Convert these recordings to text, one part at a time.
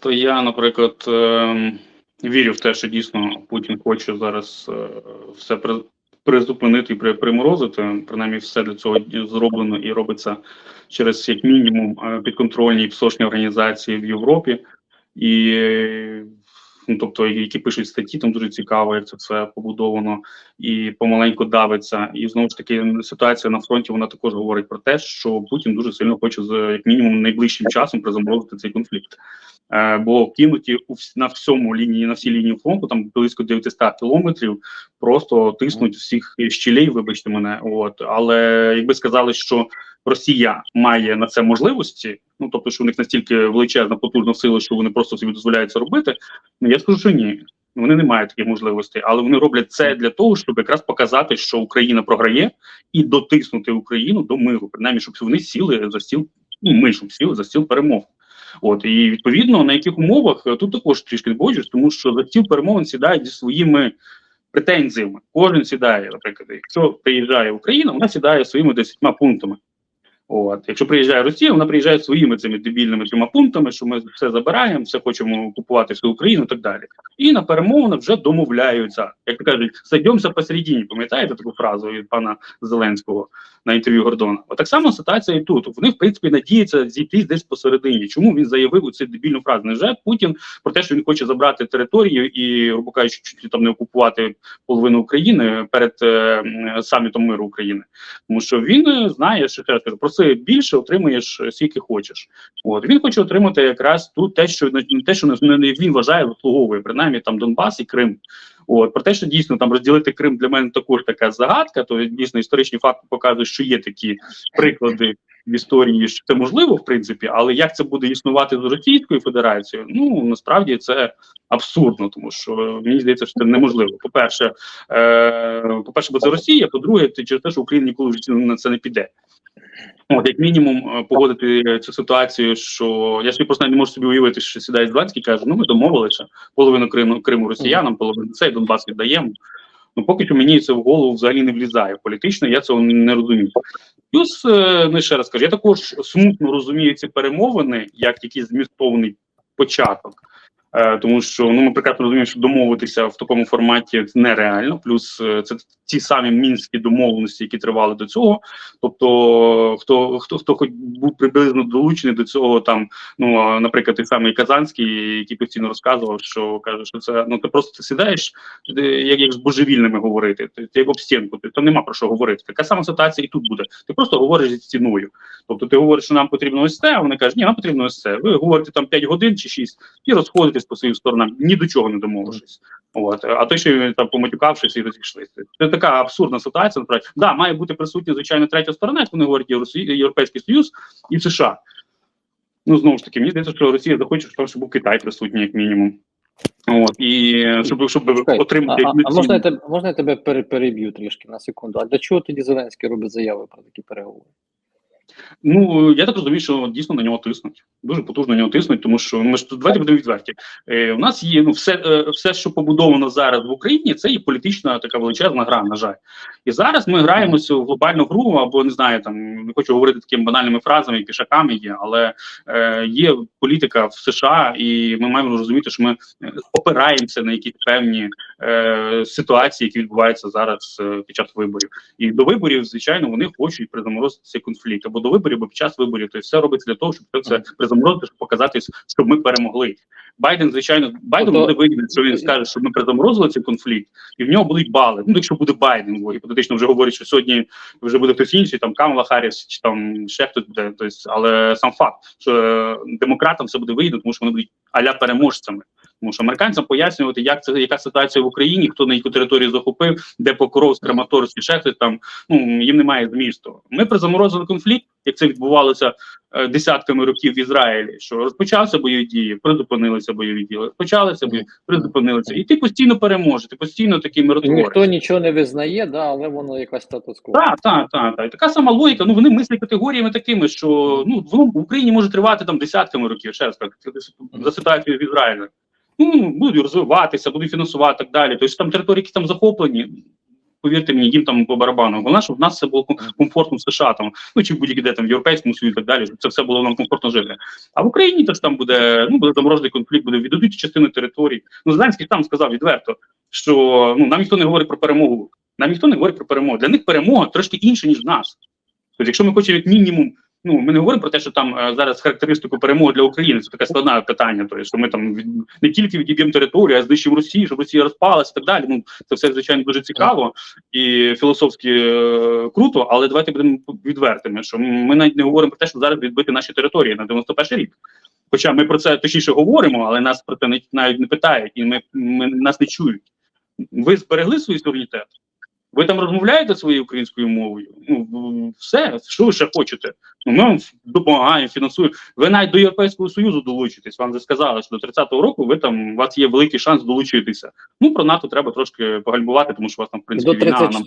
То я, наприклад, ем, вірю в те, що дійсно Путін хоче зараз е, все при- призупинити і приморозити. Принаймні, все для цього зроблено і робиться через як мінімум е, підконтрольні псошні організації в Європі. І ну, тобто, які пишуть статті, там дуже цікаво, як це все побудовано і помаленьку давиться. І знову ж таки, ситуація на фронті вона також говорить про те, що Путін дуже сильно хоче з як мінімум найближчим часом призаморозити цей конфлікт. Е, бо кинуті на всьому лінії на всій лінії фронту, там близько 900 кілометрів, просто тиснуть всіх щілей, вибачте мене. От але якби сказали, що Росія має на це можливості, ну тобто, що у них настільки величезна потужна сила, що вони просто собі дозволяють це робити. Ну я скажу, що ні. Вони не мають таких можливостей, але вони роблять це для того, щоб якраз показати, що Україна програє, і дотиснути Україну до миру, принаймні, щоб вони сіли за стіл, ну ми щоб сіли за стіл перемов. От і відповідно на яких умовах е, тут також трішки не тому що за стіл перемовин сідають зі своїми претензіями. Кожен сідає, наприклад, якщо приїжджає Україна, вона сідає своїми десятьма пунктами. От, якщо приїжджає Росія, вона приїжджає своїми цими дебільними трьома пунктами, що ми все забираємо, все хочемо купувати всю Україну і так далі. І на перемовинах вже домовляються. Як кажуть, сойдемося посередині. Пам'ятаєте таку фразу від пана Зеленського на інтерв'ю Гордона? От так само ситуація і тут. Вони, в принципі, надіються зійти десь посередині. Чому він заявив у цю дебільну фразу? Невже Путін про те, що він хоче забрати територію і, грубо кажучи, чуть там не окупувати половину України перед е, самітом миру України? Тому що він е, знає, що я проси більше, отримуєш е, скільки хочеш. От він хоче отримати якраз тут те, що те, що він вважає, заслуговує, принаймні там Донбас і Крим. От про те, що дійсно там розділити Крим для мене також така загадка, то дійсно історичні факти показують, що є такі приклади в історії, що це можливо, в принципі, але як це буде існувати з Російською Федерацією? Ну насправді це абсурдно, тому що е, мені здається, що це неможливо. По перше, е, по перше, бо це Росія. По-друге, це через те, що Україна ніколи в житті на це не піде. От, як мінімум, е, погодити цю ситуацію, що я собі просто не можу собі уявити, що сідає Зеленський каже, ну ми домовилися, половину Криму, Криму росіянам, половину цей Донбас віддаємо. Ну, поки що мені це в голову взагалі не влізає. Політично я цього не розумію. Плюс, е, ну ще раз кажу, я також смутно розумію ці перемовини як якийсь змістовний початок. Е, тому що ну ми прекрасно розуміємо, що домовитися в такому форматі нереально. Плюс е, це ті самі мінські домовленості, які тривали до цього. Тобто, хто хто хто хоч був приблизно долучений до цього, там ну наприклад, той самий Казанський, який постійно розказував, що каже, що це ну ти просто ти ти, як, як з божевільними говорити, ти, ти як об стінку, ти то нема про що говорити. Така сама ситуація і тут буде. Ти просто говориш зі стіною. Тобто ти говориш, що нам потрібно ось це, а вони кажуть, ні, нам потрібно ось це. Ви говорите там 5 годин чи 6 і розходитесь по своїм сторонам, ні до чого не домовившись. От а то ще там поматюкавшись і розійшлися. Це така абсурдна ситуація. Насправді да, має бути присутня звичайно третя сторона, як вони говорять Європейський Союз і США. Ну знову ж таки, мені здається, що Росія захоче, щоб був Китай присутній, як мінімум. От і щоб щоб Чекай, отримати а, а, а можна я тебе можна я тебе переб'ю трішки на секунду? А для чого тоді Зеленський робить заяви про такі переговори? Ну я так розумію, що дійсно на нього тиснуть. Дуже потужно на нього тиснуть, тому що ну, ми ж давайте будемо відверті. Е, у нас є ну все, е, все, що побудовано зараз в Україні, це є політична така величезна гра. На жаль, і зараз ми граємося в глобальну гру, або не знаю, там не хочу говорити такими банальними фразами, пішаками є, але е, є політика в США, і ми маємо розуміти, що ми е, опираємося на якісь певні е, ситуації, які відбуваються зараз е, під час виборів. І до виборів, звичайно, вони хочуть призаморозити цей конфлікт або до виборів, або під час виборів. Тобто все робиться для того, щоб це призаморозити, щоб показати, щоб ми перемогли. Байден, звичайно, Байден Тобто- буде вигідний, що він скаже, що ми призаморозили цей конфлікт, і в нього будуть бали. Ну, якщо буде Байден, бо гіпотетично вже говорять, що сьогодні вже буде хтось інший, там Камала Харріс, чи там ще хтось буде. Тобто, але сам факт, що е, демократам все буде вигідно, тому що вони будуть аля переможцями. Тому що американцям пояснювати, як це яка ситуація в Україні, хто на яку територію захопив, де Покровськ, Краматорськ і ще хтось там. Ну їм немає змісту. Ми призаморозили конфлікт, як це відбувалося е, десятками років в Ізраїлі. Що розпочався бойові дії, призупинилися бойові дії, почалися бої, призупинилися, і ти постійно переможеш, ти постійно такий миротворець. ніхто нічого не визнає, да, але воно якась статус-кво. Так, так, так, так. Така сама логіка. Ну вони мислять категоріями такими, що ну воно в Україні може тривати там десятками років. Ще раз так за ситуацією в Ізраїлі. Ну будуть розвиватися, будуть фінансувати так далі. Тобто там території, які там захоплені. повірте мені, їм там по барабану. Головне, щоб в нас все було комфортно в США там, ну чи будь-які де там в Європейському Союзі і так далі. Щоб це все було нам комфортно жити. А в Україні теж там буде ну буде заморожений конфлікт, буде віддадуть частину територій. Ну Зеленський там сказав відверто, що ну нам ніхто не говорить про перемогу. Нам ніхто не говорить про перемогу. Для них перемога трошки інша ніж в нас. Тобто, якщо ми хочемо як мінімум. Ну, ми не говоримо про те, що там е, зараз характеристику перемоги для України це таке складне питання. Тобто, що ми там не тільки відіб'ємо територію, а знищимо Росію, щоб Росія розпалась і так далі. Ну це все звичайно дуже цікаво і філософськи е, круто, але давайте будемо відвертими, що ми навіть не говоримо про те, що зараз відбити наші території на 91 рік. Хоча ми про це точніше говоримо, але нас про це навіть не питають, і ми, ми нас не чують. Ви зберегли свій суверенітет? Ви там розмовляєте своєю українською мовою? Ну все, що ви ще хочете? Ну ми вам допомагаємо, фінансуємо. Ви навіть до Європейського Союзу долучитесь. Вам вже сказали, що до 30-го року ви там у вас є великий шанс долучитися. Ну про НАТО треба трошки погальмувати, тому що у вас там в принципі війна. нам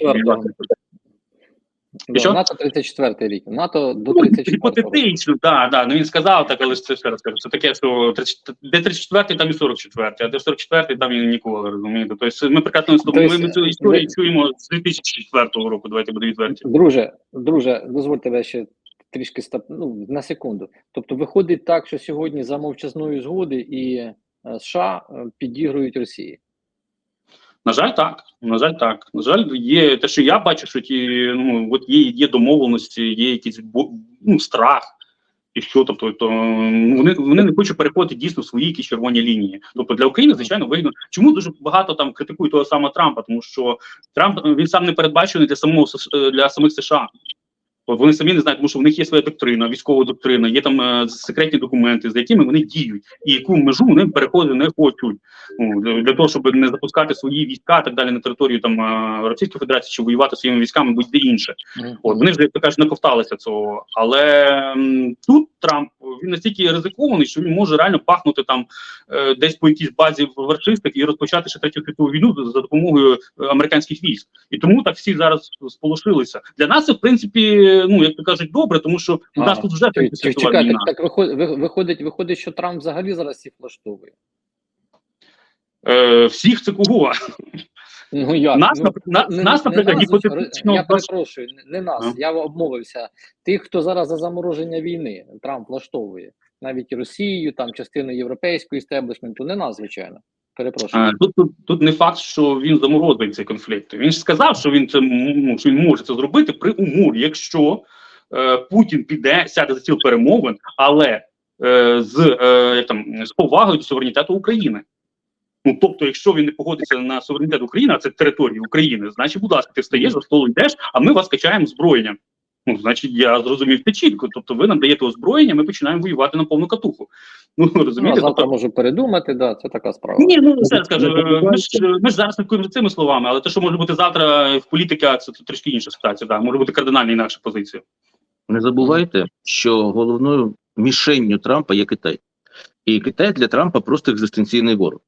34-го. Що? НАТО 34 рік. НАТО до Ну, 34 року. Гіпотетично, да, да. Ну він сказав так, але це ще раз кажу. Це таке, що 30 де 34-й, там і 44-й, а де 44-й, там і ніколи, розумієте. Тобто ми прекрасно з тобою Тобто, ми цю історію ви- чуємо з 2004 року, давайте будемо відверті. Друже, друже, дозволь тебе ще трішки стап... ну, на секунду. Тобто виходить так, що сьогодні за мовчазної згоди і е, США е, підігрують Росії. На жаль, так. На жаль, так. На жаль, є те, що я бачу, що ті ну от є, є домовленості, є якийсь ну, страх. І що, тобто, то ну, вони вони не хочуть переходити дійсно в свої якісь червоні лінії. Тобто для України, звичайно, вигідно. Чому дуже багато там критикують того самого Трампа? Тому що Трамп він сам не передбачений для самого е, для самих США. Вони самі не знають, тому що в них є своя доктрина, військова доктрина, є там е, секретні документи, за якими вони діють, і яку межу вони переходити не хочуть. Ну, для, того, щоб не запускати свої війська так далі на територію там е, Російської Федерації, чи воювати своїми військами будь-де інше. От вони вже так кажуть, наковталися цього. Але м, тут настільки ризикований, що він може реально пахнути там е, десь по якійсь базі в вершистах і розпочати ще третю світову війну за- допомогою е, американських військ. І тому так всі зараз сполошилися. Для нас це в принципі, ну як то кажуть, добре, тому що у нас А, тут вже світова чекай, війна. так, виходить, виходить, що Трамп взагалі зараз всіх влаштовує. Е, всіх це кого? Ну як? Нас, ну, на- не- нас, не наприклад, нас, гіпотетично Я перепрошую, не- не нас, Ну. я обмовився. Тих, хто зараз за замороження війни, Трамп влаштовує. Навіть Росію, там частину європейського істеблішменту, не нас, звичайно. Перепрошую. А, тут, тут, тут не факт, що він заморозить цей конфлікт. Він ж сказав, що він це ну, що він може це зробити при умові, якщо е, Путін піде, сяде за стіл перемовин, але е, з, е, як там, з повагою до суверенітету України. Ну, тобто, якщо він не погодиться на суверенітет України, а це територія України, значить, будь ласка, ти встаєш за столу йдеш, а ми вас качаємо зброєнням. Ну, значить, я зрозумів це чітко. Тобто, ви нам даєте озброєння, ми починаємо воювати на повну катуху. Ну Ну, а розумієте, завтра тобто, можу передумати, да, це така справа. ні, ну ще раз кажу, е, ми ж ми ж зараз слідкуємо за цими словами, але те, що може бути завтра в політика, це, це трішки інша ситуація. Да, може бути кардинально інакша позиція. Не забувайте, що головною мішенню Трампа є Китай, і Китай для Трампа просто екзистенційний ворог.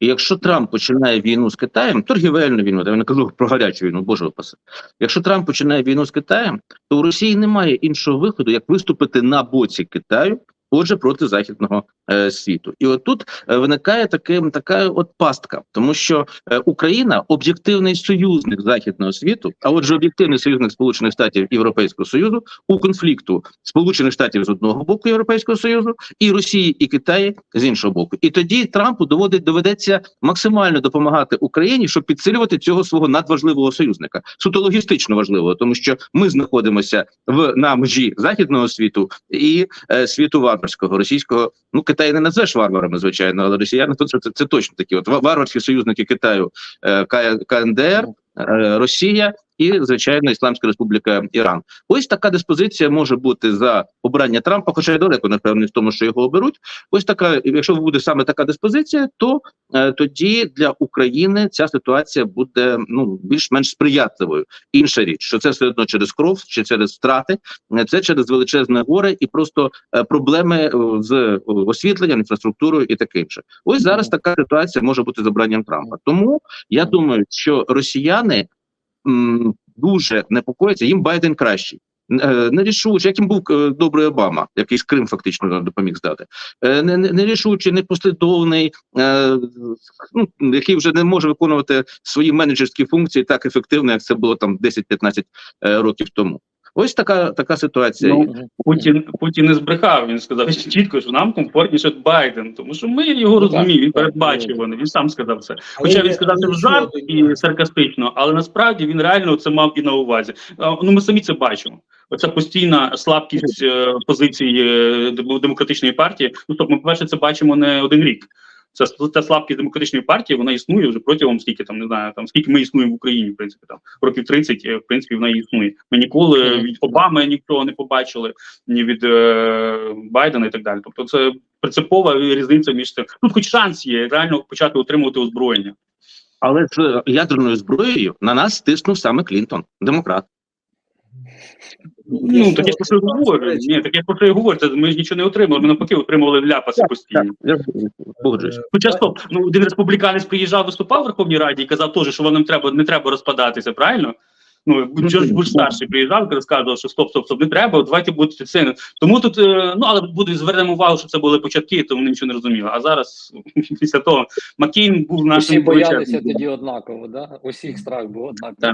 І якщо Трамп починає війну з Китаєм, торгівельну війну, я не кажу про гарячу війну, боже опаси. Якщо Трамп починає війну з Китаєм, то у Росії немає іншого виходу, як виступити на боці Китаю, отже, проти західного е, світу. І отут е, виникає таке, така от пастка, тому що е, Україна об'єктивний союзник західного світу, а отже, об'єктивний союзник Сполучених Штатів Європейського Союзу у конфлікту Сполучених Штатів з одного боку Європейського Союзу і Росії і Китаю з іншого боку. І тоді Трампу доводить доведеться максимально допомагати Україні, щоб підсилювати цього свого надважливого союзника, суто логістично важливого, тому що ми знаходимося в на межі західного світу і е, світу варварського російського. Ну Китай не назвеш варварами, звичайно, але росіяни це, це, це точно такі. От варварські союзники Китаю, е, КНДР, е, Росія і звичайно Ісламська Республіка Іран. Ось така диспозиція може бути за обрання Трампа, хоча я далеко не впевнений в тому, що його оберуть. Ось така, якщо буде саме така диспозиція, то е, тоді для України ця ситуація буде ну більш-менш сприятливою. Інша річ, що це все одно через кров чи через втрати, е, це через величезне горе і просто е, проблеми е, з е, освітленням, інфраструктурою і таке інше. Ось зараз така ситуація може бути з обранням Трампа. Тому я думаю, що росіяни дуже непокоїться, їм Байден кращий. Нерішуче, нерішучий, яким був е, добрий Обама, який Крим фактично допоміг здати, е, не- не- нерішучий, непослідовний, е, ну, який вже не може виконувати свої менеджерські функції так ефективно, як це було там 10-15 е, років тому. Ось така така ситуація. Ну, Путін Путін не збрехав. Він сказав чітко, що нам комфортніше Байден, тому що ми його Ну, розуміємо. Він так, передбачуваний. Він сам сказав це. Хоча він сказав це в жарт і саркастично, але насправді він реально це мав і на увазі. Ну ми самі це бачимо. Оця постійна слабкість е, позиції е, демократичної партії. Ну тобто, ми перше це бачимо не один рік. Це ця слабкість демократичної партії, вона існує вже протягом скільки там не знаю, там скільки ми існуємо в Україні, в принципі, там років 30, е, в принципі, вона існує. Ми ніколи від Обами нічого не побачили, ні від е, Байдена і так далі. Тобто, це принципова різниця між цим. Тут хоч шанс є реально почати отримувати озброєння. Але з ядерною зброєю на нас стиснув саме Клінтон, демократ. Ну, так я ж про що і говорю. Ні, так я про що і говорю. Це Ми ж нічого не отримали. Ми навпаки отримували ляпаси постійно. Погоджуюсь. Хоча стоп, ну один республіканець приїжджав, виступав в Верховній Раді і казав теж, що вам треба не треба розпадатися, правильно? Ну Джордж Буш старший приїжджав і розказував, що стоп, стоп, стоп, не треба. Давайте будете це. Тому тут е, ну але буде звернемо увагу, що це були початки, тому вони нічого не розуміли. А зараз після того Маккейн був нашим Усі боялися тоді однаково, да? Усіх страх був однаково.